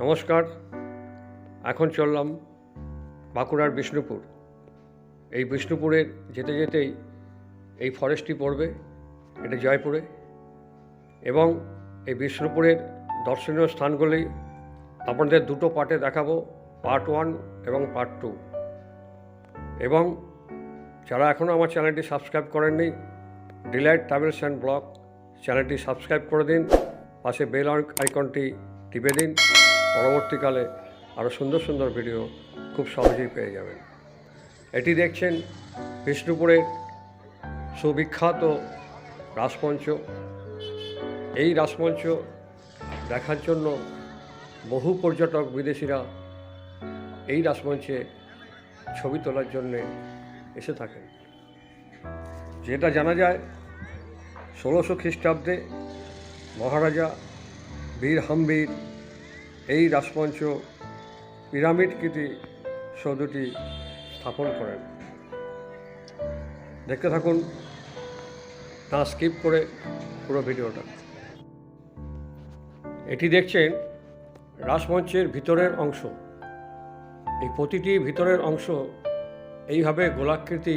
নমস্কার। এখন চললাম বাঁকুড়ার বিষ্ণুপুর। এই বিষ্ণুপুরের যেতে যেতেই এই ফরেস্টটি পড়বে, এটা জয়পুরে। এবং এই বিষ্ণুপুরের দর্শনীয় স্থানগুলি আপনাদের দুটো পার্টে দেখাবো, পার্ট ওয়ান এবং পার্ট টু। এবং যারা এখনও আমার চ্যানেলটি সাবস্ক্রাইব করেননি, ডিলাইট ট্রাভেলস অ্যান্ড ব্লগ চ্যানেলটি সাবস্ক্রাইব করে দিন, পাশে বেল আইকনটি টিপে দিন। পরবর্তীকালে আরও সুন্দর সুন্দর ভিডিও খুব সহজেই পেয়ে যাবেন। এটি দেখছেন বিষ্ণুপুরের সুবিখ্যাত রাসমঞ্চ। এই রাসমঞ্চ দেখার জন্য বহু পর্যটক বিদেশিরা এই রাসমঞ্চে ছবি তোলার জন্যে এসে থাকেন। যেটা জানা যায়, ষোলোশো খ্রিস্টাব্দে মহারাজা বীর হাম্বির এই রাসমঞ্চ পিরামিডকৃতি সৌধটি স্থাপন করেন। দেখতে থাকুন, তা স্কিপ করে পুরো ভিডিওটা। এটি দেখছেন রাসমঞ্চের ভিতরের অংশ। এই প্রতিটি ভিতরের অংশ এইভাবে গোলাকৃতি,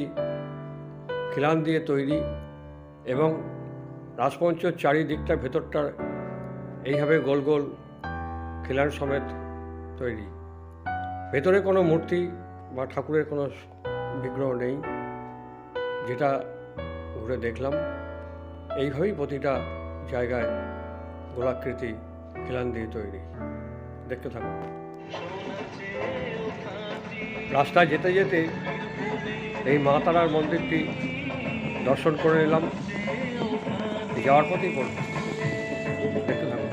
খিলান দিয়ে তৈরি এবং রাসমঞ্চের চারিদিকটা ভেতরটা এইভাবে গোল গোল খিলান সমেত তৈরি। ভেতরে কোনো মূর্তি বা ঠাকুরের কোনো বিগ্রহ নেই, যেটা ঘুরে দেখলাম। এইভাবেই প্রতিটা জায়গায় গোলাকৃতি খিলান দিয়ে তৈরি। দেখতে থাকুন। রাস্তায় যেতে যেতে এই মা তারার মন্দিরটি দর্শন করে নিলাম যাওয়ার পথেই করব দেখতে থাকুন।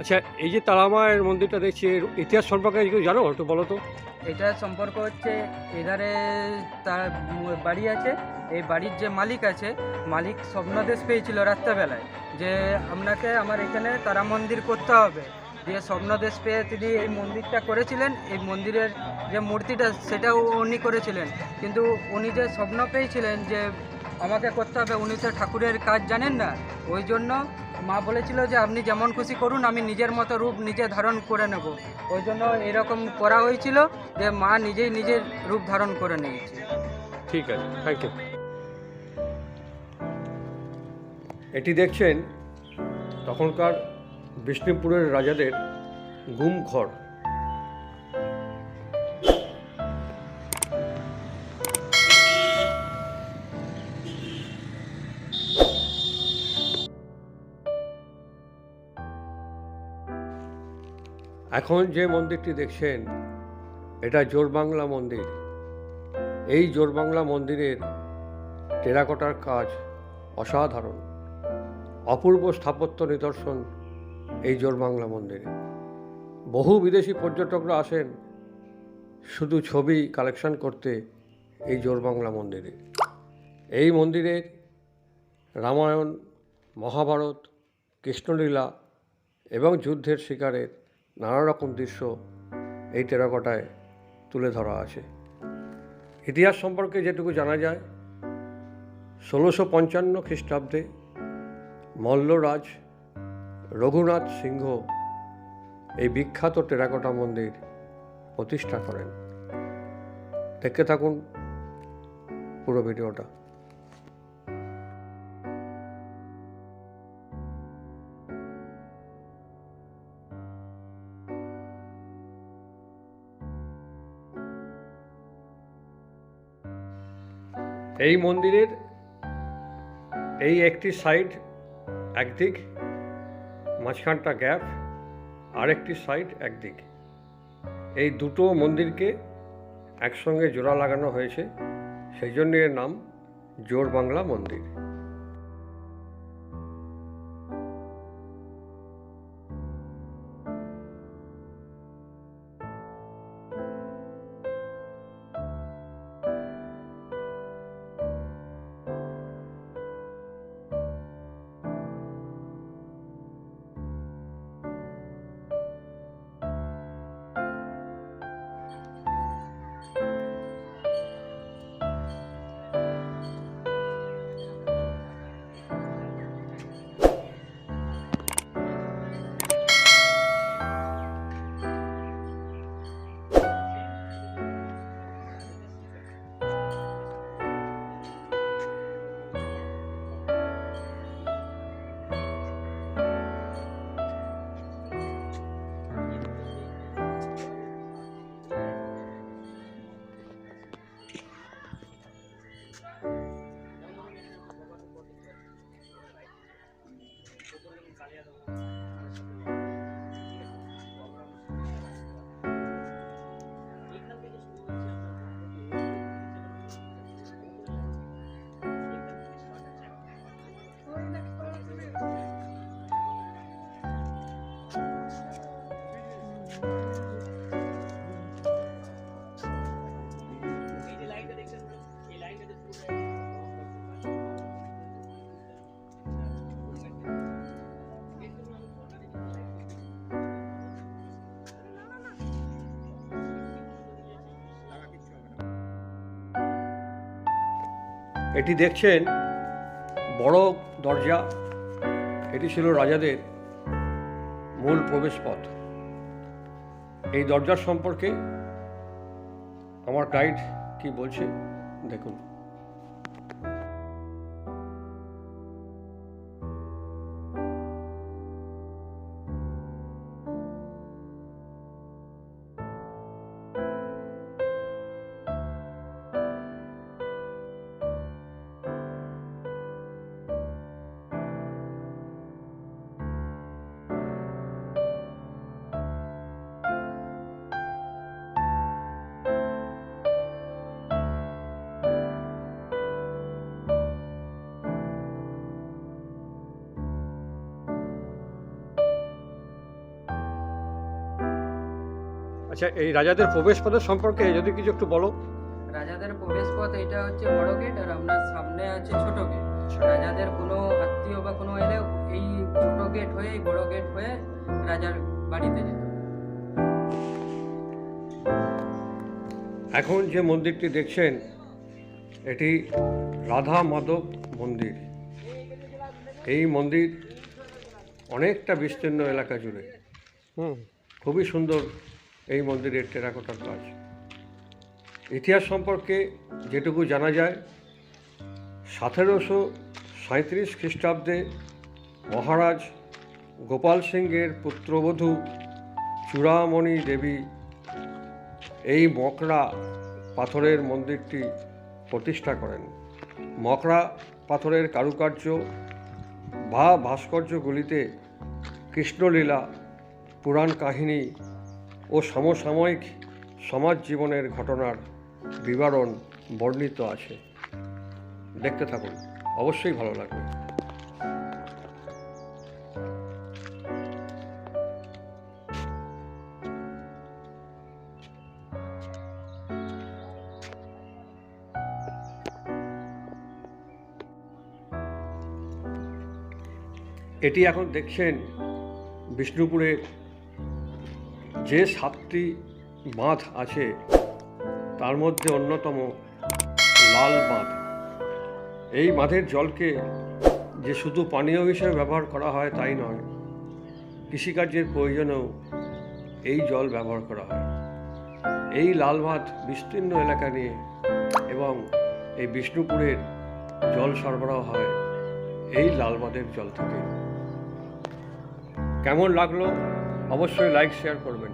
আচ্ছা এই যে তারামায়ের মন্দিরটা দেখছি, এর ইতিহাস সম্পর্কে কিছু জানো একটু বলো তো? এটার সম্পর্ক হচ্ছে এধারে তার বাড়ি আছে, এই বাড়ির যে মালিক আছে, মালিক স্বপ্নাদেশ পেয়েছিল রাত্রেবেলায় যে আপনাকে আমার এখানে তারা মন্দির করতে হবে। দিয়ে স্বপ্নদেশ পেয়ে তিনি এই মন্দিরটা করেছিলেন, এই মন্দিরের যে মূর্তিটা সেটাও উনি করেছিলেন। কিন্তু উনি যে স্বপ্ন পেয়েছিলেন যে আমাকে করতে হবে, উনি তো ঠাকুরের কাজ জানেন না, ওই জন্য মা বলেছিল যে আপনি যেমন খুশি করুন, আমি নিজের মতো রূপ নিজে ধারণ করে নেব। ওই জন্য এরকম করা হয়েছিল যে মা নিজেই নিজের রূপ ধারণ করে নিয়েছে। ঠিক আছে থ্যাংক ইউ এটি দেখছেন তখনকার বিষ্ণুপুরের রাজাদের গুম ঘর। এখন যে মন্দিরটি দেখছেন, এটা জোরবাংলা মন্দির। এই জোরবাংলা মন্দিরের টেরাকোটার কাজ অসাধারণ। অপূর্ব স্থাপত্য নিদর্শন এই জোরবাংলা মন্দিরে। বহু বিদেশি পর্যটকরা আসেন শুধু ছবি কালেকশন করতে এই জোরবাংলা মন্দিরে। এই মন্দিরের রামায়ণ, মহাভারত, কৃষ্ণলীলা এবং যুদ্ধের শিকারের নানা রকম দৃশ্য এই টেরাকোটায় তুলে ধরা আছে। ইতিহাস সম্পর্কে যেটুকু জানা যায়, ষোলোশো পঞ্চান্ন খ্রিস্টাব্দে মল্লরাজ রঘুনাথ সিংহ এই বিখ্যাত টেরাকোটা মন্দির প্রতিষ্ঠা করেন। দেখতে থাকুন পুরো ভিডিওটা। এই মন্দিরের এই একটি সাইড একদিক, মাঝখানটা গ্যাপ আরেকটি সাইড একদিক। এই দুটো মন্দিরকে একসঙ্গে জোড়া লাগানো হয়েছে, সেই জন্য এর নাম জোর বাংলা মন্দির। ありがとうございます。এটি দেখছেন বড় দরজা। এটি ছিল রাজাদের মূল প্রবেশপথ। এই দরজার সম্পর্কে আমার গাইড কি বলছে, দেখুন। আচ্ছা এই রাজাদের প্রবেশ প্রবেশপথের সম্পর্কে যদি কিছু একটু বলো। রাজাদের প্রবেশ পথ এটা হচ্ছে বড় গেট আর আপনার সামনে আছে ছোট গেট। রাজাদের কোনো আত্মীয় বা কোনো এলে এই ছোট গেট হয়ে এই বড় গেট হয়ে রাজার বাড়িতে যেত। এখন যে মন্দিরটি দেখছেন এটি রাধা মাধব মন্দির। এই মন্দির অনেকটা বিস্তীর্ণ এলাকা জুড়ে। হুম। খুবই সুন্দর এই মন্দিরের টেরাকোটার কাজ। ইতিহাস সম্পর্কে যেটুকু জানা যায়, সতেরোশো সাঁত্রিশ খ্রিস্টাব্দে মহারাজ গোপাল সিংয়ের পুত্রবধূ চূড়ামণি দেবী এই মকড়া পাথরের মন্দিরটি প্রতিষ্ঠা করেন। মকড়া পাথরের কারুকার্য বা ভাস্কর্যগুলিতে কৃষ্ণলীলা, পুরাণ কাহিনী ও সমসাময়িক সমাজ জীবনের ঘটনার বিবরণ বর্ণিত আছে। দেখতে থাকুন, অবশ্যই ভালো লাগবে। এটি এখন দেখছেন বিষ্ণুপুরের যে সাতটি বাঁধ আছে, তার মধ্যে অন্যতম লাল বাঁধ। এই বাঁধের জলকে যে শুধু পানীয় হিসেবে ব্যবহার করা হয় তাই নয়, কৃষিকার্যের প্রয়োজনেও এই জল ব্যবহার করা হয়। এই লাল বাঁধ বিস্তীর্ণ এলাকা নিয়ে এবং এই বিষ্ণুপুরের জল সরবরাহ হয় এই লাল বাঁধের জল থেকে। কেমন লাগল? অবশ্যই লাইক শেয়ার করবেন।